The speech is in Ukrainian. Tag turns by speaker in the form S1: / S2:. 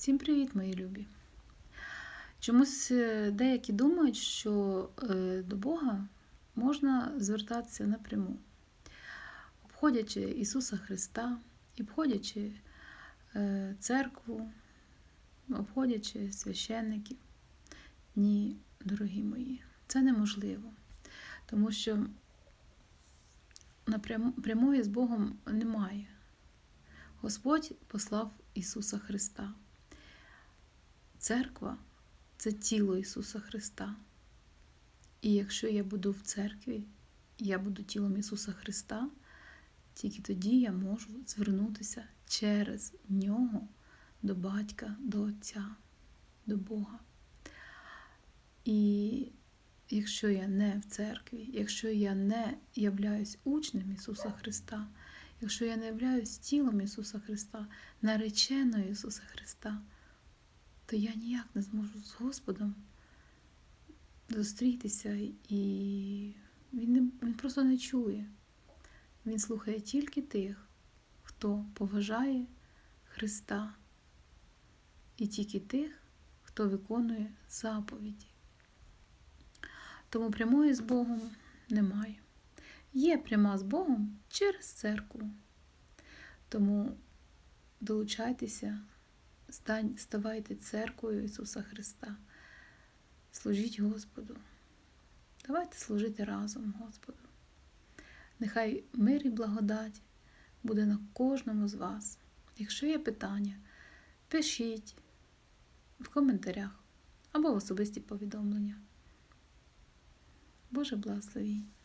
S1: Всім привіт, мої любі! Чомусь е, деякі думають, що е, до Бога можна звертатися напряму, обходячи Ісуса Христа, обходячи е, церкву, обходячи священників. Ні, дорогі мої, це неможливо, тому що прямої з Богом немає. Господь послав Ісуса Христа. Церква це тіло Ісуса Христа. І якщо я буду в церкві, я буду тілом Ісуса Христа, тільки тоді я можу звернутися через Нього до Батька, до Отця, до Бога. І якщо я не в церкві, якщо я не являюсь учнем Ісуса Христа, якщо я не являюсь тілом Ісуса Христа, нареченою Ісуса Христа, то я ніяк не зможу з Господом зустрітися, і він, не, він просто не чує. Він слухає тільки тих, хто поважає Христа, і тільки тих, хто виконує заповіді. Тому прямої з Богом немає. Є пряма з Богом через церкву. Тому долучайтеся, ставайте церквою Ісуса Христа. Служіть Господу. Давайте служити разом Господу. Нехай мир і благодать буде на кожному з вас. Якщо є питання, пишіть в коментарях або в особисті повідомлення. Боже благословінь. Амінь.